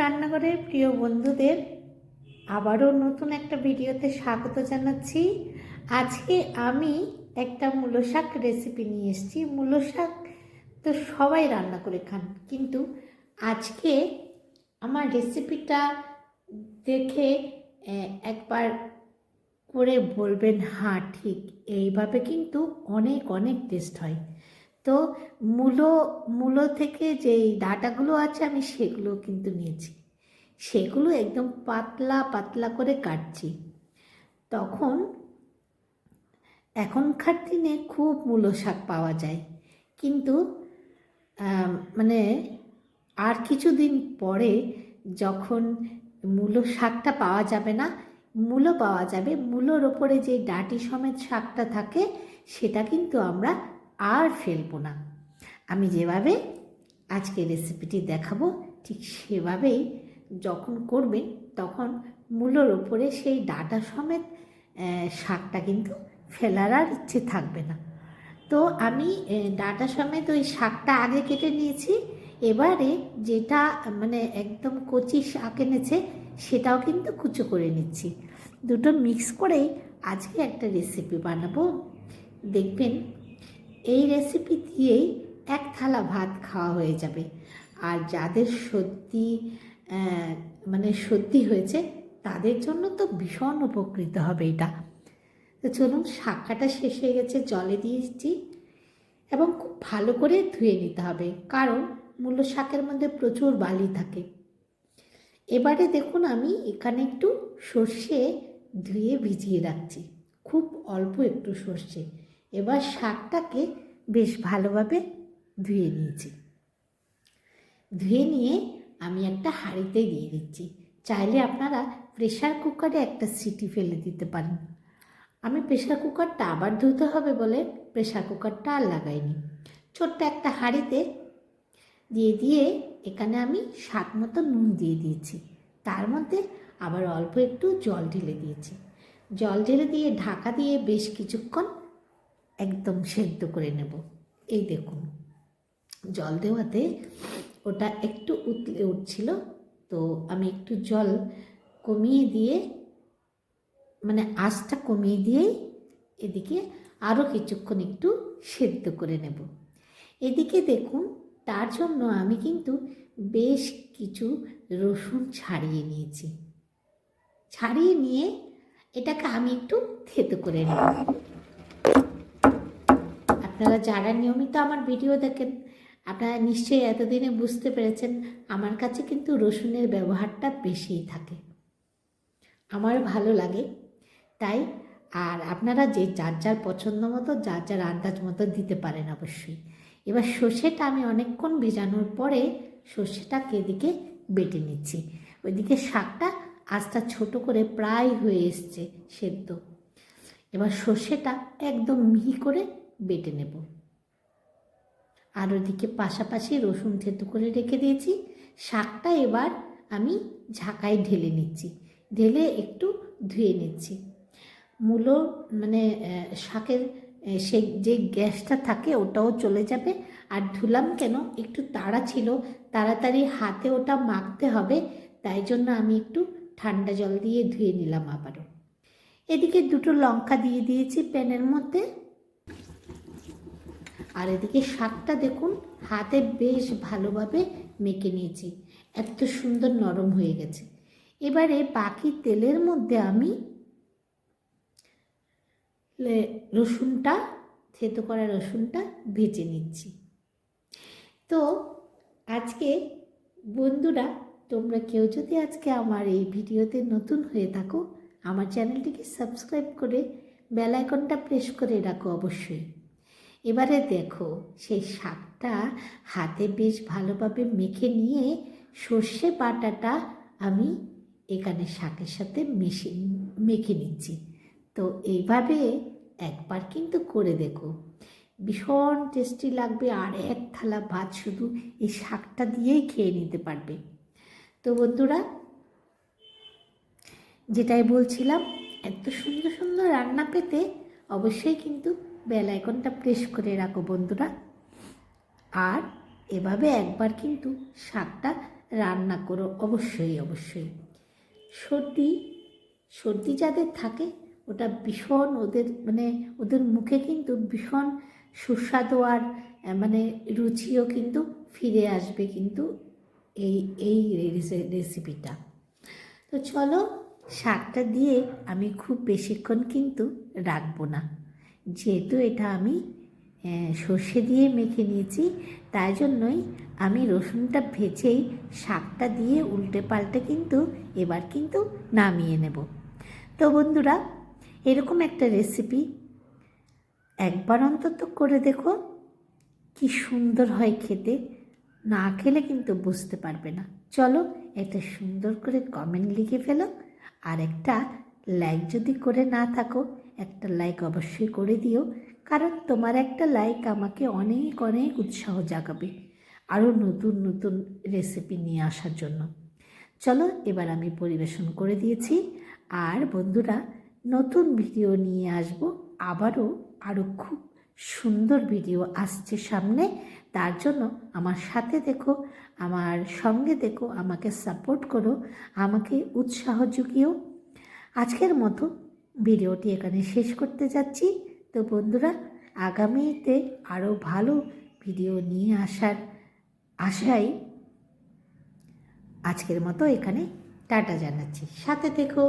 রান্নাঘরের প্রিয় বন্ধুদের, আবারও নতুন একটা ভিডিওতে স্বাগত জানাচ্ছি। আজকে আমি একটা মূলো শাক রেসিপি নিয়ে এসেছি। মূলো শাক তো সবাই রান্না করে খান, কিন্তু আজকে আমার রেসিপিটা দেখে একবার করে বলবেন হ্যাঁ ঠিক এইভাবে কিন্তু অনেক অনেক টেস্ট হয়। তো মূলো মূলো থেকে যেই ডাটাগুলো আছে আমি সেগুলো কিন্তু নিয়েছি। সেগুলো একদম পাতলা পাতলা করে কাটছি। তখন এখনকার দিনে খুব মূলো শাক পাওয়া যায়। কিন্তু মানে আর কিছুদিন পরে যখন মূলো শাকটা পাওয়া যাবে না, মূলো পাওয়া যাবে, মূলোর ওপরে যে ডাটি সমেত শাকটা থাকে, সেটা কিন্তু আমরা আর ফেলব না। আমি যেভাবে আজকে রেসিপিটি দেখাবো, ঠিক সেভাবেই যখন করবেন তখন মূলোর ওপরে সেই ডাটা সমেত শাকটা কিন্তু ফেলার আর ইচ্ছে থাকবে না। তো আমি ডাটা সমেত ওই শাকটা আগে কেটে নিয়েছি। এবারে যেটা মানে একদম কচি শাক এনেছে সেটাও কিন্তু কুচো করে নিচ্ছি। দুটো মিক্স করেই আজকে একটা রেসিপি বানাবো। দেখবেন এই রেসিপি দিয়েই এক থালা ভাত খাওয়া হয়ে যাবে। আর যাদের সত্যি মানে সত্যি হয়েছে, তাদের জন্য তো ভীষণ উপকৃত হবে এটা। তো চলুন শাক কাটা শেষ হয়ে গেছে, জলে দিয়েছি এবং খুব ভালো করে ধুয়ে নিতে হবে, কারণ মূল্য শাকের মধ্যে প্রচুর বালি থাকে। এবারে দেখুন আমি এখানে একটু সর্ষে ধুয়ে ভিজিয়ে রাখছি, খুব অল্প একটু সর্ষে। এবার শাকটাকে বেশ ভালোভাবে ধুয়ে নিয়েছি। ধুয়ে নিয়ে আমি একটা হাঁড়িতে দিয়ে দিচ্ছি। চাইলে আপনারা প্রেশার কুকারে একটা সিটি ফেলে দিতে পারেন। আমি প্রেশার কুকারটা আবার ধুতে হবে বলে প্রেশার কুকারটা আর লাগাইনি। ছোট্ট একটা হাঁড়িতে দিয়ে দিয়ে এখানে আমি স্বাদ মতো নুন দিয়ে দিয়েছি। তার মধ্যে আবার অল্প একটু জল ঢেলে দিয়েছি। জল ঢেলে দিয়ে ঢাকা দিয়ে বেশ কিছুক্ষণ একদম সেদ্ধ করে নেব। এই দেখুন, জল দেওয়াতে ওটা একটু উতলে উঠছিল, তো আমি একটু জল কমিয়ে দিয়ে মানে আঁচটা কমিয়ে দিয়েই এদিকে আরও কিছুক্ষণ একটু সেদ্ধ করে নেব। এদিকে দেখুন, তার জন্য আমি কিন্তু বেশ কিছু রসুন ছাড়িয়ে নিয়েছি। ছাড়িয়ে নিয়ে এটাকে আমি একটু থেতো করে নেব। আপনারা যারা নিয়মিত আমার ভিডিও দেখেন, আপনারা নিশ্চয়ই এতদিনে বুঝতে পেরেছেন আমার কাছে কিন্তু রসুনের ব্যবহারটা বেশিই থাকে। আমার ভালো লাগে, তাই আর আপনারা যে যার যার পছন্দ মতো, যার যার আন্দাজ মতো দিতে পারেন অবশ্যই। এবার সর্ষেটা আমি অনেকক্ষণ ভেজানোর পরে সর্ষেটাকে এদিকে বেটে নিচ্ছি। ওইদিকে শাকটা আস্তা ছোট করে প্রায় হয়ে এসছে সেদ্ধ। এবার সর্ষেটা একদম মিহি করে বেটে নেব। আর ওদিকে পাশাপাশি রসুন থেতো করে রেখে দিয়েছি। শাকটা এবার আমি ঝাঁকায় ঢেলে নিচ্ছি। ঢেলে একটু ধুয়ে নিচ্ছি। মূলো মানে শাকের সে যে গ্যাসটা থাকে ওটাও চলে যাবে। আর ধুলাম কেন? একটু তাড়া ছিল। তাড়াতাড়ি হাতে ওটা মাখতে হবে। তাই জন্য আমি একটু ঠান্ডা জল দিয়ে ধুয়ে নিলাম আবারও। এদিকে দুটো লঙ্কা দিয়ে দিয়েছি প্যানের মধ্যে। আর এদিকে শাকটা দেখুন, হাতে বেশ ভালোভাবে মেখে নিয়েছি। এত সুন্দর নরম হয়ে গেছে। এবারে বাকি তেলের মধ্যে আমি রসুনটা, থেতো করা রসুনটা ভেজে নিচ্ছি। তো আজকে বন্ধুরা, তোমরা কেউ যদি আজকে আমার এই ভিডিওতে নতুন হয়ে থাকো, আমার চ্যানেলটিকে সাবস্ক্রাইব করে বেল আইকনটা প্রেস করে রাখো অবশ্যই। এবারে দেখো, সেই শাকটা হাতে বেশ ভালোভাবে মেখে নিয়ে সর্ষে বাটাটা আমি এখানে শাকের সাথে মেশে মেখে নিচ্ছি। তো এইভাবে একবার কিন্তু করে দেখো। ভীষণ টেস্টি লাগবে, আর এক থালা ভাত শুধু এই শাকটা দিয়েই খেয়ে নিতে পারবে। তো বন্ধুরা, যেটাই বলছিলাম, এত সুন্দর সুন্দর রান্না পেতে অবশ্যই কিন্তু বেল আইকনটা প্রেস করে রাখো বন্ধুরা। আর এভাবে একবার কিন্তু শাকটা রান্না করো, অবশ্যই অবশ্যই। সর্দি সর্দি যাদের থাকে, ওটা ভীষণ ওদের মানে ওদের মুখে কিন্তু ভীষণ সুস্বাদু আর মানে রুচিও কিন্তু ফিরে আসবে কিন্তু এই এই রেসিপিটা। তো চলো, শাকটা দিয়ে আমি খুব বেশিক্ষণ কিন্তু রাখব না। যেহেতু এটা আমি সর্ষে দিয়ে মেখে নিয়েছি, তাই জন্যই আমি রসুনটা ভেজেই শাকটা দিয়ে উল্টে পাল্টে কিন্তু এবার কিন্তু নামিয়ে নেব। তো বন্ধুরা, এরকম একটা রেসিপি একবার অন্তত করে দেখো, কি সুন্দর হয় খেতে, না খেলে কিন্তু বুঝতে পারবে না। চলো একটা সুন্দর করে কমেন্ট লিখে ফেলো, আর একটা লাইক যদি করে না থাকো একটা লাইক অবশ্যই করে দিও, কারণ তোমার একটা লাইক আমাকে অনেক অনেক উৎসাহ জাগাবে আরও নতুন নতুন রেসিপি নিয়ে আসার জন্য। চলো এবার আমি পরিবেশন করে দিয়েছি। আর বন্ধুরা, নতুন ভিডিও নিয়ে আসব, আবারও আরও খুব সুন্দর ভিডিও আসছে সামনে। তার জন্য আমার সাথে দেখো, আমার সঙ্গে দেখো, আমাকে সাপোর্ট করো, আমাকে উৎসাহ জুগিও আজকের মতো ভিডিওটি এখানে শেষ করতে যাচ্ছি। তো বন্ধুরা, আগামীতে আরও ভালো ভিডিও নিয়ে আসার আশায় আজকের মতো এখানে টাটা জানাচ্ছি। সাথে থেকো।